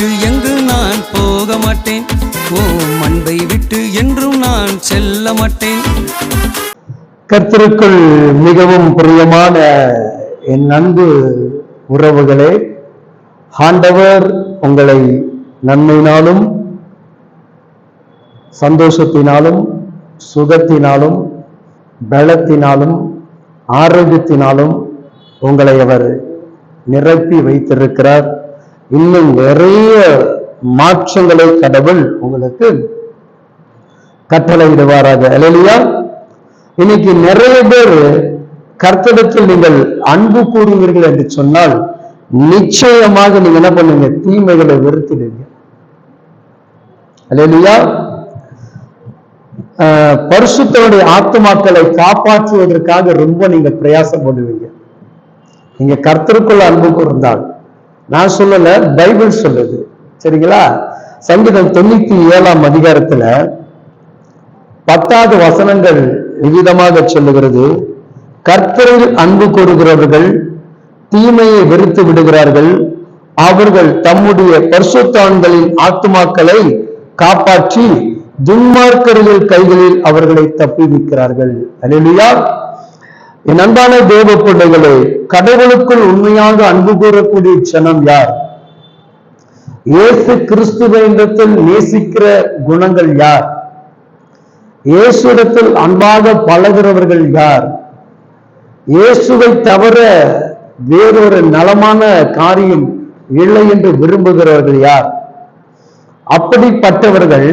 விட்டு எங்கு நான் போக மாட்டேன்? ஓ அன்பை விட்டு என்றும் நான் செல்ல மாட்டேன். கர்த்தருக்குள் மிகவும் பிரியமான என் அன்பு உறவுகளே ஆண்டவர் உங்களை நன்மையினாலும் சந்தோஷத்தினாலும் சுகத்தினாலும் பலத்தினாலும் ஆரோக்கியத்தினாலும் உங்களை அவர் நிரப்பி வைத்திருக்கிறார். இன்னும் நிறைய மாற்றங்களை கடவுள் உங்களுக்கு கட்டளையிடுவாராக. அலலியா இன்னைக்கு நிறைய பேர் கர்த்தடத்தில் நீங்கள் அன்பு கூறுவீர்கள் என்று சொன்னால் நிச்சயமாக நீங்க என்ன பண்ணுங்க தீமைகளை வெறுத்துடுவீங்க. அல்லையா பரிசுத்தனுடைய ஆத்துமாக்களை காப்பாற்றுவதற்காக ரொம்ப நீங்க பிரயாசப்படுவீங்க. நீங்க கர்த்தருக்குள்ள அன்பு கூர்ந்தால் நான் சொல்லல பைபிள் சொல்லுது. சரிங்களா? சங்கீதம் தொண்ணூத்தி ஏழாம் அதிகாரத்துல பத்தாவது வசனங்கள் விகிதமாக சொல்லுகிறது. கர்த்தரில் அன்பு கூறுகிறவர்கள் தீமையை வெறுத்து விடுகிறார்கள். அவர்கள் தம்முடைய பரிசுத்தான்களின் ஆத்துமாக்களை காப்பாற்றி துன்மார்க்கர்கள் கைகளில் அவர்களை தப்புவிக்கிறார்கள் அலிலியா என் அன்பான தேவ பிள்ளைகளே கடவுளுக்குள் உண்மையாக அன்பு கூறக்கூடிய ஜனம் யார்? இயேசு கிறிஸ்துவத்தில் நேசிக்கிற குணங்கள் யார்? இயேசுடத்தில் அன்பாக பழகிறவர்கள் யார்? இயேசுவை தவிர வேறொரு நலமான காரியம் இல்லை என்று விரும்புகிறவர்கள் யார்? அப்படிப்பட்டவர்கள்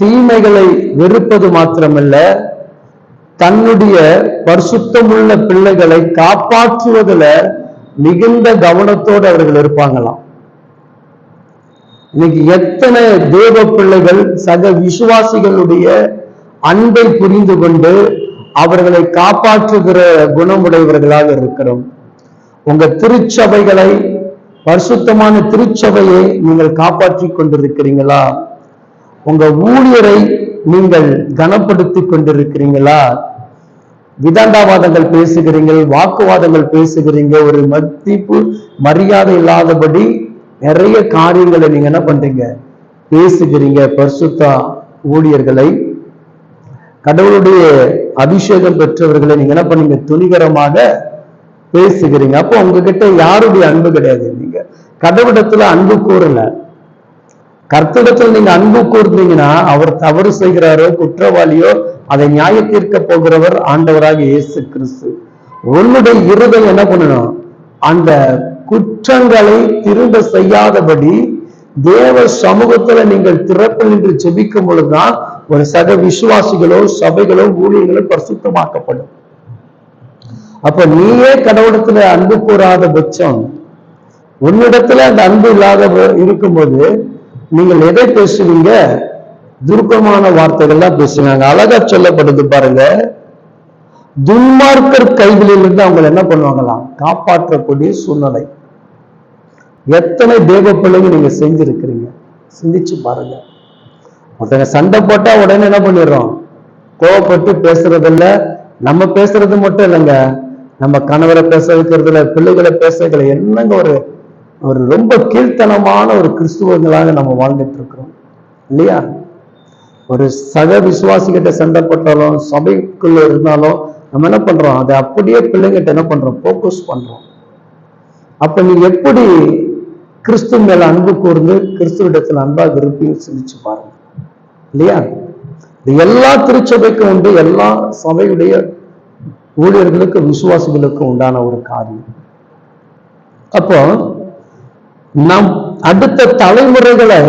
தீமைகளை வெறுப்பது மாத்திரமல்ல தன்னுடைய பரிசுத்தமுள்ள பிள்ளைகளை காப்பாற்றுவதில் மிகுந்த கவனத்தோடு அவர்கள் இருப்பாங்களாம். இன்னைக்கு எத்தனை தேவ பிள்ளைகள் சக விசுவாசிகளுடைய அன்பை புரிந்து கொண்டு அவர்களை காப்பாற்றுகிற குணமுடையவர்களாக இருக்கிறோம். உங்க திருச்சபைகளை பரிசுத்தமான திருச்சபையை நீங்கள் காப்பாற்றி கொண்டிருக்கிறீங்களா? உங்க ஊழியரை நீங்கள் கனப்படுத்தி கொண்டிருக்கிறீங்களா? விதண்டாவாதங்கள் பேசுகிறீங்கள் வாக்குவாதங்கள் பேசுகிறீங்க ஒரு மதிப்பு மரியாதை இல்லாதபடி நிறைய காரியங்களை நீங்க என்ன பண்றீங்க? பேசுகிறீங்க பரிசுத்தா ஊழியர்களை. கடவுளுடைய அபிஷேகம் பெற்றவர்களை நீங்க என்ன பண்ணீங்க? துணிகரமாக பேசுகிறீங்க. அப்போ உங்ககிட்ட யாருடைய அன்பு கிடையாது நீங்க. கடவுளத்துல அன்பு கூறல கர்த்தடத்தில் நீங்க அன்பு கூர்ந்தீங்கன்னா அவர் தவறு செய்கிறாரோ குற்றவாளியோ அதை நியாய தீர்க்க போகிறவர் ஆண்டவராக இயேசு கிறிஸ்து. உன்னுடைய இருதயம் என்ன பண்ணணும் அந்த குற்றங்களை திரும்ப செய்யாதபடி தேவ சமூகத்துல நீங்கள் திறப்பில் நின்று ஜெபிக்கும் பொழுதுதான் ஒரு சக விசுவாசிகளோ சபைகளோ ஊழியர்களோ பிரசித்தமாக்கப்படும். அப்ப நீயே கடவுளத்துல அன்பு கூறாத பட்சம் உன்னிடத்துல அந்த அன்பு இல்லாத இருக்கும்போது நீங்கள் எதை பேசுவீங்க? துர்க்கமான வார்த்தைகள்லாம் பேசுவாங்க அழகா சொல்லப்படுது பாருங்க. துன்மார்க்கர் கைகளிலிருந்து அவங்க என்ன பண்ணுவாங்களாம்? காப்பாற்றக்கூடிய சூழ்நிலை. எத்தனை தேவ பிள்ளைங்க நீங்க செஞ்சிருக்கிறீங்க? சிந்திச்சு பாருங்க. ஒருத்தங்க சண்டை போட்டா உடனே என்ன பண்ணிடுறோம்? கோவப்பட்டு பேசுறதில்ல. நம்ம பேசுறது மட்டும் இல்லைங்க. நம்ம கணவரை பேச வைக்கிறதுல பிள்ளைகளை பேச வைக்கல. என்னங்க ஒரு ஒரு ரொம்ப கீழ்த்தனமான ஒரு கிறிஸ்துவங்களாக நம்ம வாழ்ந்துட்டு இருக்கிறோம் இல்லையா? ஒரு சக விசுவாசிகிட்ட சண்டை போட்டாலும் சபைக்குள்ள இருந்தாலும் நம்ம என்ன பண்றோம்? அதை அப்படியே பிள்ளைங்கிட்ட என்ன பண்றோம்? போக்கஸ் பண்றோம். அப்ப நீ எப்படி கிறிஸ்து மேல அன்பு கூர்ந்து கிறிஸ்துவிடத்துல அன்பாக இருப்பீங்கன்னு சிந்திச்சு பாருங்க. இல்லையா? இது எல்லா திருச்சபைக்கும் உண்டு எல்லா சபையுடைய ஊழியர்களுக்கும் விசுவாசிகளுக்கும் உண்டான ஒரு காரியம். அப்போ நம் அடுத்த தலைமுறைகளை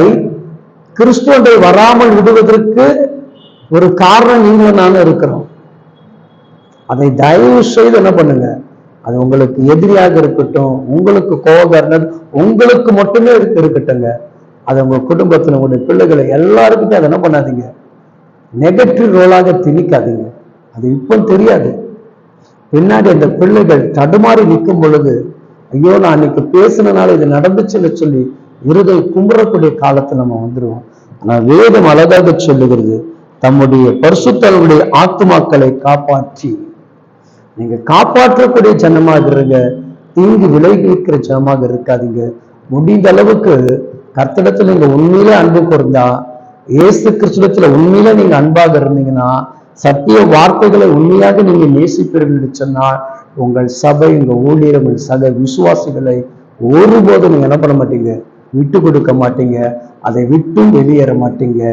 கிறிஸ்துவனை வராமல் விடுவதற்கு ஒரு காரணம் நீங்களும் நானும் இருக்கிறோம். அதை தயவு செய்து என்ன பண்ணுங்க? அது உங்களுக்கு எதிரியாக இருக்கட்டும் உங்களுக்கு கோபக்காரனர் உங்களுக்கு மட்டுமே இருக்கட்டுங்க அது உங்க குடும்பத்தில் உங்களுடைய பிள்ளைகளை எல்லாருக்குமே அதை என்ன பண்ணாதீங்க. நெகட்டிவ் ரோலாக திணிக்காதீங்க. அது இப்போ தெரியாது. பின்னாடி அந்த பிள்ளைகள் தடுமாறி நிற்கும் பொழுது ஐயோ நான் அன்னைக்கு பேசினால இது நடந்துச்சுன்னு சொல்லி இருதை கும்புறக்கூடிய காலத்துல நம்ம வந்துருவோம். ஆனா வேதம் அழகாக சொல்லுகிறது தம்முடைய பரிசுத்தவர்களுடைய ஆத்துமாக்களை காப்பாற்றி. நீங்க காப்பாற்றக்கூடிய ஜனமாக இருங்க. தீங்கு விளைவிக்கிற ஜனமாக இருக்காதீங்க. முடிந்த அளவுக்கு கர்த்தடத்துல நீங்க உண்மையிலே அன்பு கூர்ந்தா இயேசு கிறிஸ்துவத்துல உண்மையிலே நீங்க அன்பாக இருந்தீங்கன்னா சத்திய வார்த்தைகளை உண்மையாக நீங்க நேசிப்பீர்கள் என்று சொன்னால் உங்கள் சபை உங்கள் ஊழியர் உங்கள் சக விசுவாசிகளை ஒருபோதும் என்ன பண்ண மாட்டீங்க? விட்டு கொடுக்க மாட்டீங்க. அதை விட்டும் வெளியேற மாட்டீங்க.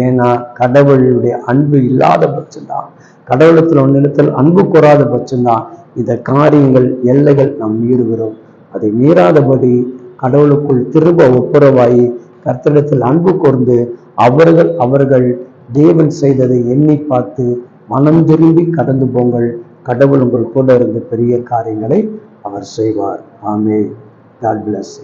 ஏன்னா கடவுளுடைய அன்பு இல்லாத பட்சம்தான். கடவுளத்தில் ஒன்றிடத்தில் அன்பு கூறாத பட்சம்தான். இந்த காரியங்கள் எல்லைகள் நாம் மீறுகிறோம். அதை மீறாதபடி கடவுளுக்குள் திரும்ப ஒப்புரவாயி கர்த்தரிடத்தில் அன்பு கூர்ந்து அவர்கள் அவர்கள் தேவன் செய்ததை எண்ணி பார்த்து மனம் திரும்பி கடந்து போங்கள். கடவுள் உங்கள் கூட இருந்த பெரிய காரியங்களை அவர் செய்வார். ஆமே காட் பிளஸ்